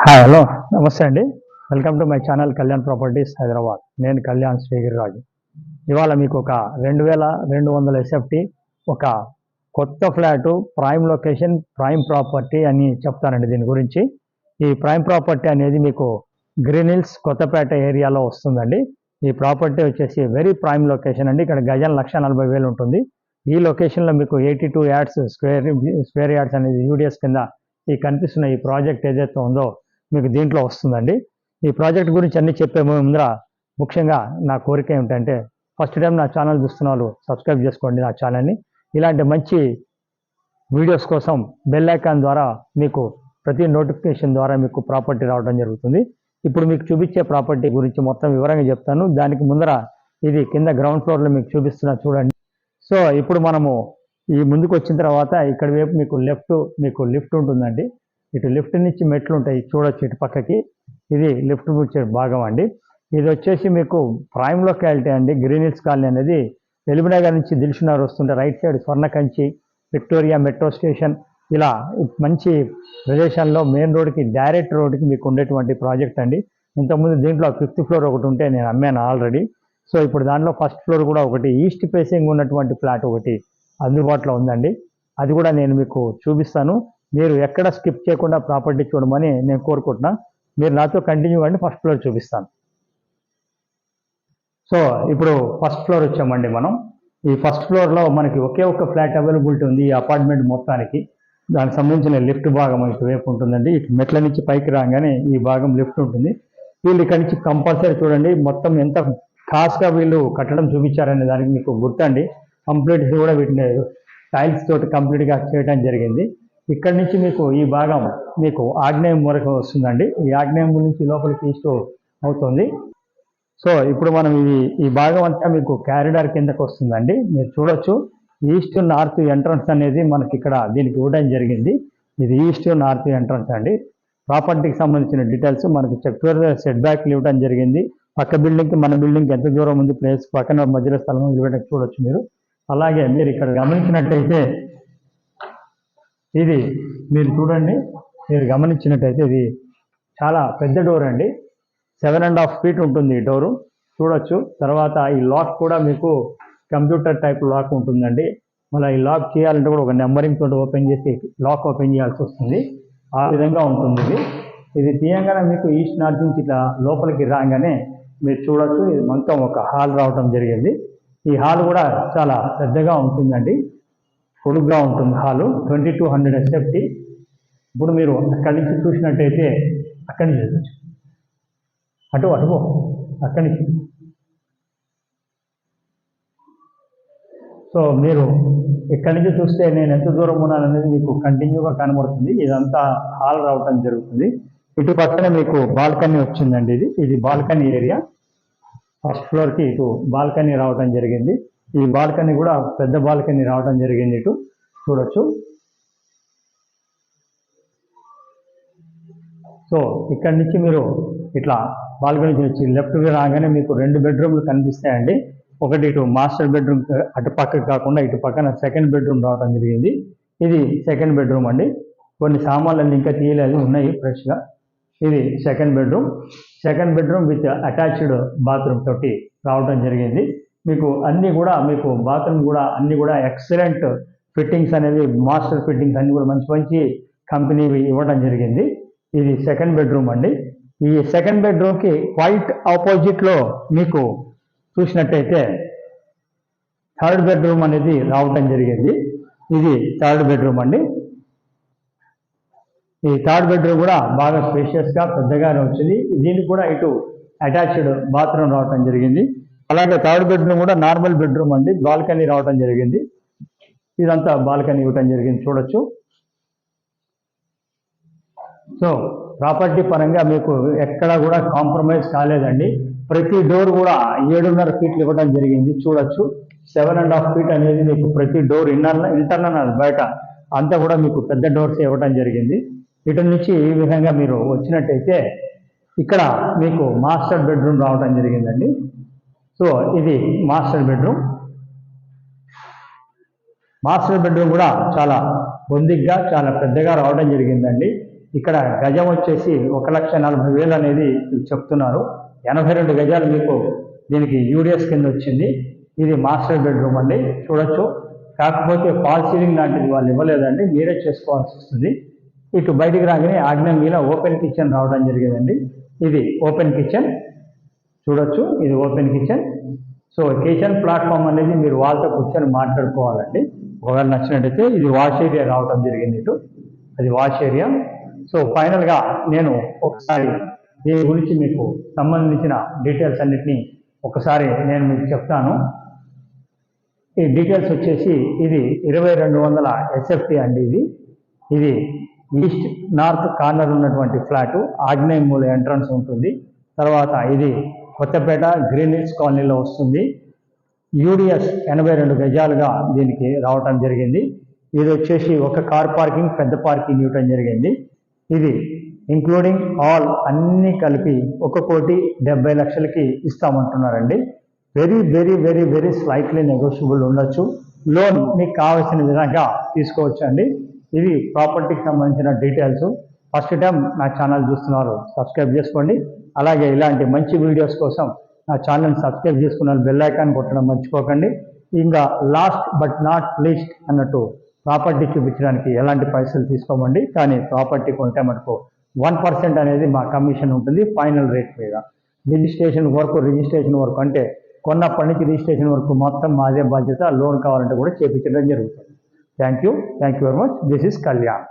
Hi hello నమస్తే అండి. Welcome to my channel Kalyan properties Hyderabad నేను కళ్యాణ్ శ్రీగిరిరాజు. ఇవాళ మీకు ఒక రెండు వేల రెండు వందల ఎస్ఎఫ్టీ ఒక కొత్త flat prime location prime property అని చెప్తానండి దీని గురించి. ఈ ప్రైమ్ ప్రాపర్టీ అనేది మీకు గ్రీన్ హిల్స్ కొత్తపేట ఏరియాలో వస్తుందండి. ఈ ప్రాపర్టీ వచ్చేసి వెరీ ప్రైమ్ లొకేషన్ అండి. ఇక్కడ గజం లక్ష నలభై వేలు ఉంటుంది. ఈ లొకేషన్లో మీకు eighty two yards square square yards అనేది యూడిఎస్ కింద ఈ కనిపిస్తున్న ఈ ప్రాజెక్ట్ ఏదైతే ఉందో మీకు దీంట్లో వస్తుందండి. ఈ ప్రాజెక్ట్ గురించి అన్ని చెప్పే ముందర ముఖ్యంగా నా కోరిక ఏమిటంటే ఫస్ట్ టైం నా ఛానల్ చూస్తున్న వాళ్ళు సబ్స్క్రైబ్ చేసుకోండి నా ఛానల్ని. ఇలాంటి మంచి వీడియోస్ కోసం బెల్ ఐకాన్ ద్వారా మీకు ప్రతి నోటిఫికేషన్ ద్వారా మీకు ప్రాపర్టీ రావడం జరుగుతుంది. ఇప్పుడు మీకు చూపించే ప్రాపర్టీ గురించి మొత్తం వివరంగా చెప్తాను. దానికి ముందర ఇది కింద గ్రౌండ్ ఫ్లోర్లో మీకు చూపిస్తున్నా చూడండి. సో ఇప్పుడు మనము ఈ ముందుకు వచ్చిన తర్వాత ఇక్కడ వైపు మీకు లెఫ్ట్ మీకు లిఫ్ట్ ఉంటుందండి. ఇటు లిఫ్ట్ నుంచి మెట్లు ఉంటాయి చూడొచ్చు ఇటు పక్కకి. ఇది లిఫ్ట్ వచ్చే భాగం అండి. ఇది వచ్చేసి మీకు ప్రైమ్ లొకాలిటీ అండి. గ్రీన్ హిల్స్ కాలనీ అనేది ఎలిమినగర్ నుంచి దిల్సునగర్ వస్తుంటే right side Swarnakanchi Victoria metro station. ఇలా మంచి ప్రదేశాల్లో మెయిన్ రోడ్కి డైరెక్ట్ రోడ్కి మీకు ఉండేటువంటి ప్రాజెక్ట్ అండి. ఇంతకుముందు దీంట్లో ఫిఫ్త్ ఫ్లోర్ ఒకటి ఉంటే నేను అమ్మాను ఆల్రెడీ. సో ఇప్పుడు దాంట్లో ఫస్ట్ ఫ్లోర్ కూడా ఒకటి ఈస్ట్ ఫేసింగ్ ఉన్నటువంటి ఫ్లాట్ ఒకటి అందుబాటులో ఉందండి. అది కూడా నేను మీకు చూపిస్తాను. మీరు ఎక్కడ స్కిప్ చేయకుండా ప్రాపర్టీ చూడమని నేను కోరుకుంటున్నా. మీరు నాతో కంటిన్యూ అండి ఫస్ట్ ఫ్లోర్ చూపిస్తాను. సో ఇప్పుడు ఫస్ట్ ఫ్లోర్ వచ్చామండి మనం. ఈ ఫస్ట్ ఫ్లోర్లో మనకి ఒకే ఒక ఫ్లాట్ అవైలబిలిటీ ఉంది ఈ అపార్ట్మెంట్ మొత్తానికి. దానికి సంబంధించిన లిఫ్ట్ భాగం ఇటువైపు ఉంటుందండి. ఇటు మెట్ల నుంచి పైకి రాగానే ఈ భాగం లిఫ్ట్ ఉంటుంది. వీళ్ళు ఇక్కడి నుంచి కంపల్సరీ చూడండి మొత్తం ఎంత ఖాస్గా వీళ్ళు కట్టడం చూపించారనే దానికి మీకు గుర్తండి. కంప్లీట్ కూడా వీటిని టైల్స్ తోటి కంప్లీట్గా చేయడం జరిగింది. ఇక్కడ నుంచి మీకు ఈ భాగం మీకు ఆగ్నేయం వరకు వస్తుందండి. ఈ ఆగ్నేయం నుంచి లోపలికి ఈస్ట్ అవుతుంది. సో ఇప్పుడు మనం ఇది ఈ భాగం అంతా మీకు క్యారిడార్ కిందకు వస్తుందండి. మీరు చూడొచ్చు. ఈస్ట్ నార్త్ ఎంట్రన్స్ అనేది మనకి ఇక్కడ దీనికి ఇవ్వడం జరిగింది. ఇది ఈస్ట్ నార్త్ ఎంట్రన్స్ అండి. ప్రాపర్టీకి సంబంధించిన డీటెయిల్స్ మనకి సెక్యూర్ సెట్ బ్యాక్లు ఇవ్వడం జరిగింది. పక్క బిల్డింగ్కి మన బిల్డింగ్కి ఎంత దూరం ఉంది ప్లేస్ పక్కన మధ్యలో స్థలం ఇవ్వడం చూడొచ్చు మీరు. అలాగే మీరు ఇక్కడ గమనించినట్టయితే ఇది మీరు చూడండి మీరు గమనించినట్టయితే ఇది చాలా పెద్ద డోర్ అండి. సెవెన్ అండ్ హాఫ్ ఫీట్ ఉంటుంది ఈ డోరు. చూడొచ్చు. తర్వాత ఈ లాక్ కూడా మీకు కంప్యూటర్ టైప్ లాక్ ఉంటుందండి. మళ్ళీ ఈ లాక్ చేయాలంటే కూడా ఒక నెంబరింగ్ తోటి ఓపెన్ చేసి లాక్ ఓపెన్ చేయాల్సి వస్తుంది. ఆ విధంగా ఉంటుంది ఇది. ఇది తీయంగానే మీకు ఈస్ట్ నార్త్ నుంచి ఇట్లా లోపలికి రాగానే మీరు చూడొచ్చు. ఇది మొత్తం ఒక హాల్ రావటం జరిగింది. ఈ హాల్ కూడా చాలా పెద్దగా ఉంటుందండి. పొడుగ్గా ఉంటుంది hall twenty two hundred SFT ఇప్పుడు మీరు అక్కడి నుంచి చూసినట్టయితే అక్కడి నుంచి చూడవచ్చు అటు అటుపో అక్కడి నుంచి. సో మీరు ఇక్కడి నుంచి చూస్తే నేను ఎంత దూరం ఉన్నాననేది మీకు కంటిన్యూగా కనబడుతుంది. ఇదంతా హాల్ రావటం జరుగుతుంది. ఇటు పక్కన మీకు బాల్కనీ వచ్చిందండి ఇది. ఇది బాల్కనీ ఏరియా. ఫస్ట్ ఫ్లోర్కి ఇటు బాల్కనీ రావటం జరిగింది. ఈ బాల్కనీ కూడా పెద్ద బాల్కనీ రావడం జరిగింది ఇటు. చూడొచ్చు. సో ఇక్కడ నుంచి మీరు ఇట్లా బాల్కనీ నుంచి లెఫ్ట్ రాగానే మీకు రెండు బెడ్రూమ్లు కనిపిస్తాయండి. ఒకటి ఇటు మాస్టర్ బెడ్రూమ్ అటు పక్కకి కాకుండా ఇటు పక్కన సెకండ్ బెడ్రూమ్ రావడం జరిగింది. ఇది సెకండ్ బెడ్రూమ్ అండి. కొన్ని సామాన్లు ఇంకా తీయలేదు ఉన్నాయి ఫ్రెష్గా. ఇది second bedroom. Second bedroom with attached bathroom తోటి రావడం జరిగింది. మీకు అన్నీ కూడా మీకు బాత్రూమ్ కూడా అన్నీ కూడా ఎక్సలెంట్ ఫిట్టింగ్స్ అనేవి మాస్టర్ ఫిట్టింగ్స్ అన్నీ కూడా మంచి మంచి కంపెనీవి ఇవ్వడం జరిగింది. ఇది సెకండ్ బెడ్రూమ్ అండి. ఈ సెకండ్ బెడ్రూమ్కి క్వైట్ ఆపోజిట్లో మీకు చూసినట్టయితే థర్డ్ బెడ్రూమ్ అనేది రావటం జరిగింది. ఇది థర్డ్ బెడ్రూమ్ అండి. ఈ థర్డ్ బెడ్రూమ్ కూడా బాగా స్పేషియస్గా పెద్దగానే వచ్చింది. దీనికి కూడా ఇటు అటాచ్డ్ బాత్రూమ్ రావటం జరిగింది. అలాగే థర్డ్ బెడ్రూమ్ కూడా నార్మల్ బెడ్రూమ్ అండి. బాల్కనీ రావటం జరిగింది. ఇదంతా బాల్కనీ ఇవ్వటం జరిగింది. చూడొచ్చు. సో ప్రాపర్టీ పరంగా మీకు ఎక్కడా కూడా కాంప్రమైజ్ కాలేదండి. ప్రతి డోర్ కూడా ఏడున్నర ఫీట్లు ఇవ్వడం జరిగింది. చూడొచ్చు. సెవెన్ అండ్ హాఫ్ ఫీట్ అనేది మీకు ప్రతి డోర్ ఇన్నర్ ఇంటర్నల్ బయట అంతా కూడా మీకు పెద్ద డోర్స్ ఇవ్వడం జరిగింది. ఇటు నుంచి ఈ విధంగా మీరు వచ్చినట్టయితే ఇక్కడ మీకు మాస్టర్ బెడ్రూమ్ రావడం జరిగిందండి. సో ఇది మాస్టర్ బెడ్రూమ్ మాస్టర్ బెడ్రూమ్ కూడా చాలా పొందిగ్గా చాలా పెద్దగా రావడం జరిగిందండి. ఇక్కడ గజం వచ్చేసి ఒక లక్ష నలభై వేలు అనేది చెప్తున్నారు. ఎనభై రెండు గజాలు మీకు దీనికి యూడిఎస్ కింద వచ్చింది. ఇది మాస్టర్ బెడ్రూమ్ అండి. చూడొచ్చు. కాకపోతే ఫాల్ సీలింగ్ లాంటిది వాళ్ళు ఇవ్వలేదండి. మీరే చేసుకోవాల్సి వస్తుంది. ఇటు బయటికి రాగానే ఆగ్నేయం మీద ఓపెన్ కిచెన్ రావడం జరిగిందండి. ఇది ఓపెన్ కిచెన్. చూడొచ్చు. ఇది open kitchen. So kitchen platform అనేది మీరు వాళ్ళతో కూర్చొని మాట్లాడుకోవాలండి. ఒకవేళ నచ్చినట్టయితే ఇది వాష్ ఏరియా రావడం జరిగింది ఇటు. అది వాష్ ఏరియా. సో ఫైనల్గా నేను ఒకసారి దీని గురించి మీకు సంబంధించిన డీటెయిల్స్ అన్నిటినీ ఒకసారి నేను మీకు చెప్తాను. ఈ డీటెయిల్స్ వచ్చేసి ఇది ఇరవై రెండు వందల ఎస్ఎఫ్టీ అండి ఇది. ఇది ఈస్ట్ నార్త్ కార్నర్ ఉన్నటువంటి ఫ్లాట్. ఆగ్నేయ మూల ఎంట్రన్స్ ఉంటుంది. తర్వాత ఇది కొత్తపేట గ్రీన్ హిల్స్ కాలనీలో వస్తుంది. యూడిఎస్ ఎనభై రెండు గజాలుగా దీనికి రావటం జరిగింది. ఇది వచ్చేసి ఒక కార్ పార్కింగ్ పెద్ద పార్కింగ్ ఇవ్వటం జరిగింది. ఇది ఇంక్లూడింగ్ ఆల్ అన్నీ కలిపి ఒక కోటి డెబ్బై లక్షలకి ఇస్తామంటున్నారండి. Very very very very slightly negotiable ఉండొచ్చు. లోన్ మీకు కావాల్సిన విధంగా తీసుకోవచ్చు అండి ఇది ప్రాపర్టీకి సంబంధించిన డీటెయిల్స్ ఫస్ట్ టైం నా ఛానల్ చూస్తున్నారు సబ్స్క్రైబ్ చేసుకోండి. అలాగే ఇలాంటి మంచి వీడియోస్ కోసం నా ఛానల్ సబ్స్క్రైబ్ చేసుకున్న బెల్ ఐకాన్ కొట్టడం మర్చిపోకండి. ఇంకా లాస్ట్ బట్ నాట్ లీస్ట్ అన్నట్టు ప్రాపర్టీ చూపించడానికి ఎలాంటి పైసలు తీసుకోమండి. కానీ ప్రాపర్టీ కొంటే మటుకు వన్ పర్సెంట్ అనేది మా కమిషన్ ఉంటుంది ఫైనల్ రేట్ మీద. రిజిస్ట్రేషన్ వరకు రిజిస్ట్రేషన్ వరకు అంటే కొన్నప్పటి నుంచి రిజిస్ట్రేషన్ వరకు మొత్తం మాదే బాధ్యత లోన్ కావాలంటే కూడా చేపించడం జరుగుతుంది. Thank you thank you very much this is Kalyan